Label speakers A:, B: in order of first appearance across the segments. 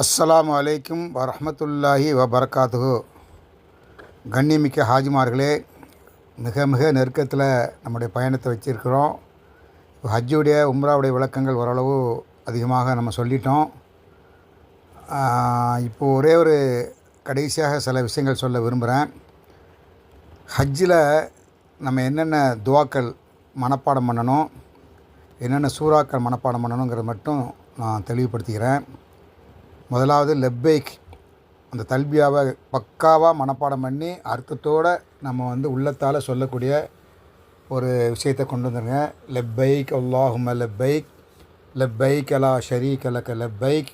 A: அஸ்ஸலாமு அலைக்கும் வரமத்துல்லாஹி வபர்காத்து கண்ணிமிக்க ஹாஜிமார்களே மிக மிக நெருக்கத்தில் நம்முடைய பயணத்தை வச்சுருக்கிறோம். ஹஜ்ஜுடைய உம்ராவுடைய விளக்கங்கள் ஓரளவு அதிகமாக நம்ம சொல்லிட்டோம். இப்போது இப்போ ஒரே ஒரு கடைசியாக சில விஷயங்கள் சொல்ல விரும்புகிறேன் ஹஜ்ஜில் நம்ம என்னென்ன துவாக்கள் மனப்பாடம் பண்ணணும் என்னென்ன சூறாக்கள் மனப்பாடம் பண்ணணுங்கிறத மட்டும் நான் தெளிவுபடுத்திக்கிறேன். முதலாவது லெப்பைக். அந்த தல்பியாவை பக்காவாக மனப்பாடம் பண்ணி அர்த்தத்தோடு நம்ம வந்து உள்ளத்தால் சொல்லக்கூடிய ஒரு விஷயத்தை கொண்டு வந்துருங்க. லெப்பைக் அல்லாஹும லெப்பைக். லெப்பைக் அலா ஷரீக் அலக்க லெப்பைக்.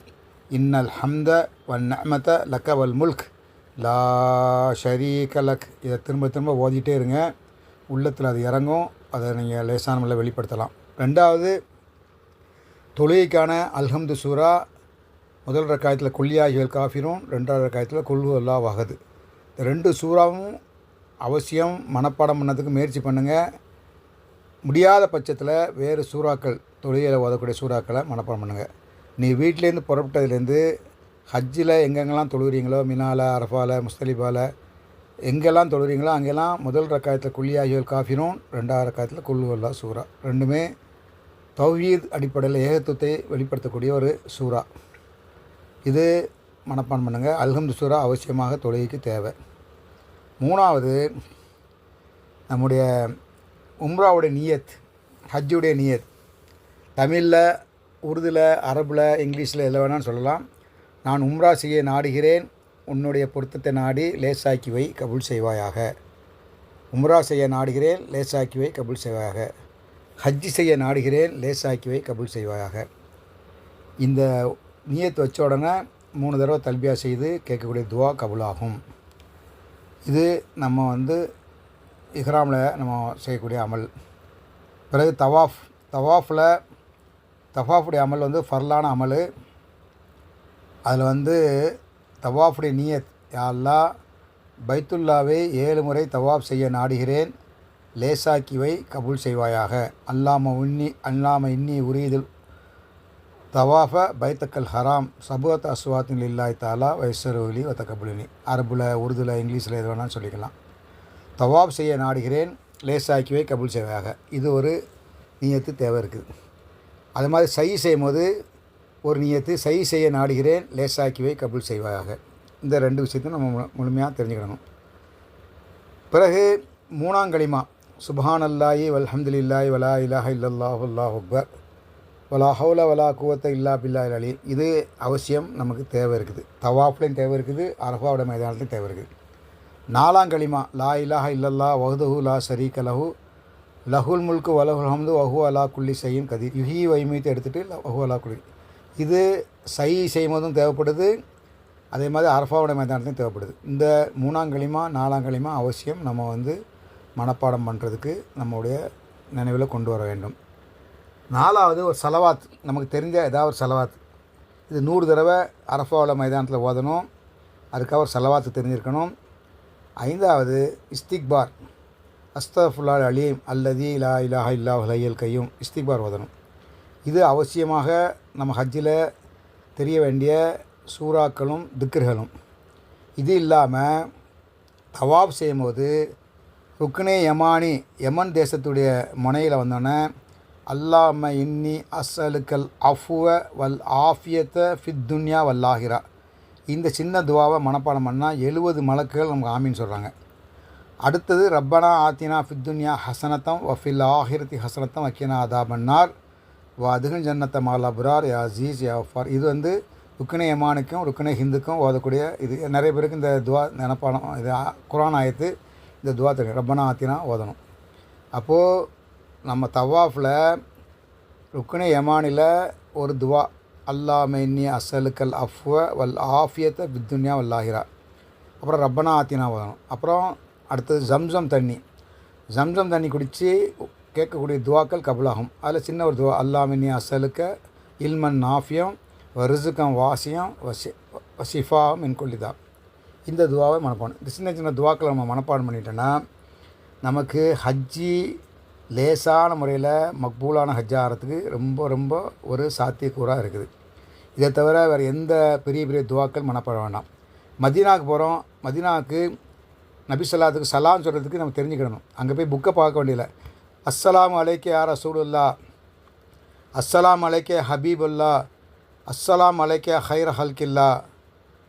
A: இன்னல் ஹம்த வன் நமத லக்க வல் முல்க். லா ஷரீக் அலக் இதை திரும்ப திரும்ப ஓதிட்டே இருங்க. உள்ளத்தில் அது இறங்கும். அதை நீங்கள் லேசான முறையில் வெளிப்படுத்தலாம். ரெண்டாவது தொழுகைக்கான அல்ஹம்து சூரா முதல் ரக்காயத்தில் கொல்லியாகிகள் காஃபிரும் ரெண்டாவது ரக்காயத்தில் கொல்லு அல்லா வகது இந்த ரெண்டு சூறாவும் அவசியம் மனப்பாடம் பண்ணதுக்கு முயற்சி பண்ணுங்கள் முடியாத பட்சத்தில் வேறு சூறாக்கள் தொழிலில் ஓதக்கூடிய சூறாக்களை மனப்பாடம் பண்ணுங்கள் நீ வீட்டிலேருந்து புறப்பட்டதுலேருந்து ஹஜ்ஜில் எங்கெங்கெல்லாம் தொழுகிறீங்களோ மினால அரஃபால முஸ்தலிபால எங்கெல்லாம் தொழுகிறீங்களோ அங்கெல்லாம் முதல் ரக்காயத்தில் குல்லியாகிகள் காஃபிரும் ரெண்டாவது ரக்காயத்தில் கொல்லு அல்லா சூறா. ரெண்டுமே தௌஹீத் அடிப்படையில் ஏகத்துவத்தை வெளிப்படுத்தக்கூடிய ஒரு சூறா. இது மனப்பான் பண்ணுங்கள் அல்ஹம்து சூரா அவசியமாக தொழுகைக்கு தேவை. மூணாவது நம்முடைய உம்ராவுடைய நியத் ஹஜ்ஜுடைய நியத். தமிழில் உருதுல அரபில் இங்கிலீஷில் எல்லாம் வேணாலும் சொல்லலாம். நான் உம்ரா செய்ய நாடுகிறேன். உன்னுடைய பொருத்தத்தை நாடி லேசாக்கி வை செய்வாயாக. உம்ரா செய்ய நாடுகிறேன் லேசாக்கி வை கபூல் செய்வாயாக. ஹஜ்ஜி செய்ய நாடுகிறேன் லேசாக்கி வை கபூல் செய்வாயாக. இந்த நீயத்து வச்ச உடனே மூணு தடவை தல்பியா செய்து கேட்கக்கூடிய துவா கபுலாகும். இது நம்ம வந்து இஹ்ராமில் நம்ம செய்யக்கூடிய அமல். பிறகு தவாஃப் தவாஃபில் தவாஃபுடைய அமல் வந்து ஃபர்லான அமல். அதில் வந்து தவாஃபுடைய நீயத் யாழ்லா பைத்துல்லாவை ஏழு முறை தவாஃப் செய்ய நாடுகிறேன். லேசாக்கிவை கபூல் செய்வாயாக. அல்லாம உன்னி அல்லாம இன்னி உரியதில் தவாஃப பைத்தக்கல் ஹராம் சபுவத் அஸ்வாத்தின் இல்லாய் தாலா வைசரோலி வத்த கபுலினி அரபுல உருதுல இங்கிலீஷில் எது வேணாலும் சொல்லிக்கலாம். தவாப் செய்ய நாடுகிறேன் லேசாக்கிவே கபுல் செய்வாக இது ஒரு நீயத்து தேவை இருக்குது. அது மாதிரி சை செய்யும் போது ஒரு நீயத்து சை செய்ய நாடுகிறேன் லேசாக்கிவே கபுல் செய்வாயாக. இந்த ரெண்டு விஷயத்தையும் நம்ம முழுமையாக தெரிஞ்சுக்கிடணும் பிறகு மூணாம் களிமா. சுபஹான் அல்லாஹி வல்ஹம்துலில்லாஹி வலா இலாஹ இல்லல்லாஹு அல்லாஹ் அக்பர். வலா ஹவுல வலா குவத்தை இல்லா பில்லா அலி இது அவசியம் நமக்கு தேவை இருக்குது. தவாஃப்லையும் தேவை இருக்குது. அரஃபாவோட மைதானத்துலையும் தேவை இருக்குது. நாலாம் களிமா லா இலாஹ இல்லல்லா வஹதுஹு லா ஷரீக லஹு. லஹுல் முல்கு வலஹுல் ஹம்து வஹு அலா குல்லி செய்யும் கதி யுஹி வைமீத்தை எடுத்துகிட்டு வஹு அலா குல்லி. இது சை செய்யும் போதும் தேவைப்படுது. அதே மாதிரி அரஃபாவோட மைதானத்தையும் தேவைப்படுது. இந்த மூணாம் களிமா நாலாம் களிமா அவசியம் நம்ம வந்து மனப்பாடம் பண்ணுறதுக்கு நம்முடைய நினைவில் கொண்டு வர வேண்டும். நாலாவது ஒரு சலவாத் நமக்கு தெரிஞ்ச ஏதாவது ஒரு சலவாத். இது நூறு தடவை அரஃபாவில் மைதானத்தில் ஓதணும். அதுக்காக ஒரு சலவாத்து தெரிஞ்சிருக்கணும். ஐந்தாவது இஸ்திக்பார். அஸ்தஃபுல்லால் அலீம் அல்லதி லா இலாஹ இல்லா ஹையல் கையும் இஸ்திக்பார் ஓதணும். இது அவசியமாக நம்ம ஹஜ்ஜில் தெரிய வேண்டிய சூறாக்களும் திக்ர்களும். இது இல்லாமல் தவாப் செய்யும்போது ருக்னே யமானி யமன் தேசத்துடைய முனையில் வந்தோன்னே அல்லாம இன்னி அஸ்அலுக்கல் அஃபுவ வல் ஆஃபியத்த ஃபித்துன்யா வல்லாஹிரா இந்த சின்ன துவாவை மனப்பாடம் பண்ணால் எழுபது மலக்குகள் நமக்கு ஆமின்னு சொல்கிறாங்க அடுத்தது ரப்பனா ஆத்தினா ஃபித்துன்யா ஹசனத்தம் வஃபில் ஆஹிரத்தி ஹசனத்தம் வக்கீனா அதா மன்னார் வா அதுகும் ஜன்னத்த மாலா புரார் யா அசீஸ் யா ஃபார் இது வந்து ருக்குனே யமானுக்கும் ருக்குனே ஹிந்துக்கும் ஓதக்கூடிய இது. நிறைய பேருக்கு இந்த துவா நினப்பாடம் இது குரான் ஆயத்து இந்த துவா தெரியும். ரப்பனா ஆத்தினா ஓதணும். அப்போது நம்ம தவாஃபில் ருக்குனே யமானில் ஒரு துவா. அல்லா மென்னி அசலுக்கல் அஃப்வ வல் ஆஃபியத்தை வித்துன்யா வல்லாஹிரா அப்புறம் ரப்பனா ஆத்தினா ஓதணும் அப்புறம் அடுத்தது ஜம்சம் தண்ணி. ஜம்சம் தண்ணி குடித்து கேட்கக்கூடிய துவாக்கள் கபலாகும். அதில் சின்ன ஒரு துவா. அல்லா மின்னி அசலுக்க இல்மன் நாஃபியம் ரிசுக்கம் வாசியம் வசி வசிஃபா மின் கொல்லிதா இந்த துவாவை மனப்பாடம். இந்த சின்ன சின்ன துவாக்களை நம்ம மனப்பாடம் பண்ணிட்டோன்னா நமக்கு ஹஜ்ஜி லேசான முறையில் மக்பூலான ஹஜ்ஜாகிறதுக்கு ரொம்ப ரொம்ப ஒரு சாத்தியக்கூறாக இருக்குது. இதை தவிர வேறு எந்த பெரிய பெரிய துவாக்கள் மனப்பட வேண்டாம். மதீனாவுக்கு போகிறோம் மதீனாவுக்கு நபிசல்லாத்துக்கு சலாம் சொல்கிறதுக்கு நம்ம தெரிஞ்சுக்கிடணும். அங்கே போய் புக்கை பார்க்க வேண்டியதில்லை. அஸ்ஸலாம் அலைக்கே யார் ரசூலுல்லா அஸ்ஸலாம் அலைக்கே ஹபீபுல்லா அஸ்ஸலாம் அலைக்கே ஹைர் ஹல்கில்லா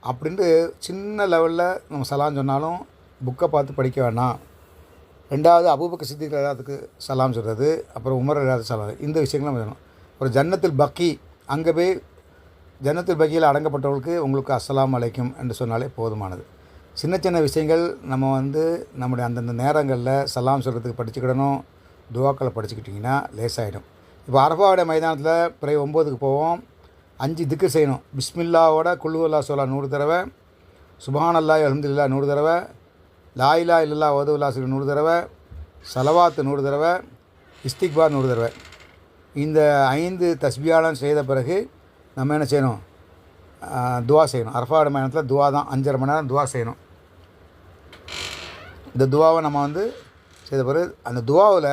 A: அப்படின்ட்டு சின்ன லெவலில் நம்ம சலான்னு சொன்னாலும் புக்கை பார்த்து படிக்க வேணாம். ரெண்டாவது அபூபக்க சித்திக் எல்லாத்துக்கு சலாம் சொல்கிறது அப்புறம் உமர் எல்லாத்துக்கு சலாம் இந்த விஷயங்களும் வேணும் அப்புறம் ஒரு ஜன்னத்தில் பக்கி அங்கே போய் ஜன்னத்தில் பக்கியில் அடங்கப்பட்டவர்களுக்கு உங்களுக்கு அஸ்லாம் அலைக்கும் என்று சொன்னாலே போதுமானது. சின்ன சின்ன விஷயங்கள் நம்ம வந்து நம்முடைய அந்தந்த நேரங்களில் சலாம் சொல்கிறதுக்கு படிச்சுக்கிடணும் துவாக்களை படிச்சுக்கிட்டிங்கன்னா லேசாகிடும் இப்போ அரபாவுடைய மைதானத்தில் பிறை ஒம்போதுக்கு போவோம். அஞ்சு திக்கு செய்யணும். பிஸ்மில்லாவோட குல்லுவல்லா சொல்லா நூறு தடவை சுபான் அல்லா அலமதுல்லா நூறு தடவை லாயிலா இல்லல்லா ஓதுல்லா நூறு தடவை சலவாத்து நூறு தடவை இஸ்திக்பார் நூறு தடவை இந்த ஐந்து தஸ்பியாலம் செய்த பிறகு நம்ம என்ன செய்யணும்? துவா செய்யணும். அரஃபாவோட மைதானத்தில் துவா தான். அஞ்சரை மணி நேரம் துவா செய்யணும். இந்த துவாவை நம்ம வந்து செய்த பிறகு அந்த துவாவில்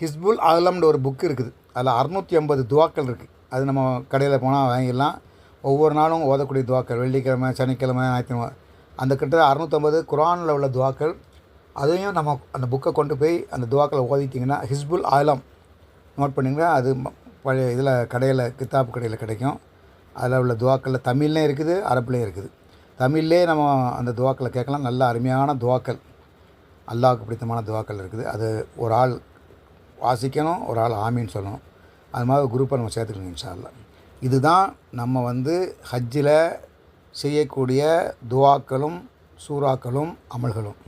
A: ஹிஸ்புல் ஆலம்னு ஒரு புக் இருக்குது. அதில் அறுநூற்றி ஐம்பது துவாக்கள் இருக்குது அது நம்ம கடையில் போனால் வாங்கிடலாம். ஒவ்வொரு நாளும் ஓதக்கூடிய துவாக்கள் வெள்ளிக்கிழமை சனிக்கிழமை ஞாயிற்றுக்கிழமை அந்த கிட்ட அறுநூற்றம்பது குரானில் உள்ள துவாக்கள் அதையும் நம்ம அந்த புக்கை கொண்டு போய் அந்த துவாக்களை ஓதிட்டிங்கன்னா ஹிஸ்புல் ஆலம். நோட் பண்ணிங்கன்னா அது ம- பழைய இதில் கடையில் கித்தாப்பு கடையில் கிடைக்கும். அதில் உள்ள துவாக்களில் தமிழ்லேயும் இருக்குது அரபுலேயும் இருக்குது. தமிழ்லே நம்ம அந்த துவாக்களை கேட்கலாம். நல்ல அருமையான துவாக்கள். அல்லாவுக்கு பிடித்தமான துவாக்கள் இருக்குது. அது ஒரு ஆள் வாசிக்கணும் ஒரு ஆள் ஆமின்னு சொல்லணும். அது மாதிரி ஒரு குரூப்பை நம்ம சேர்த்துக்கணும் இன்ஷா இதுதான் நம்ம வந்து ஹஜ்ஜில் செய்யக்கூடிய துவாக்களும் சூறாக்களும் அமல்களும்.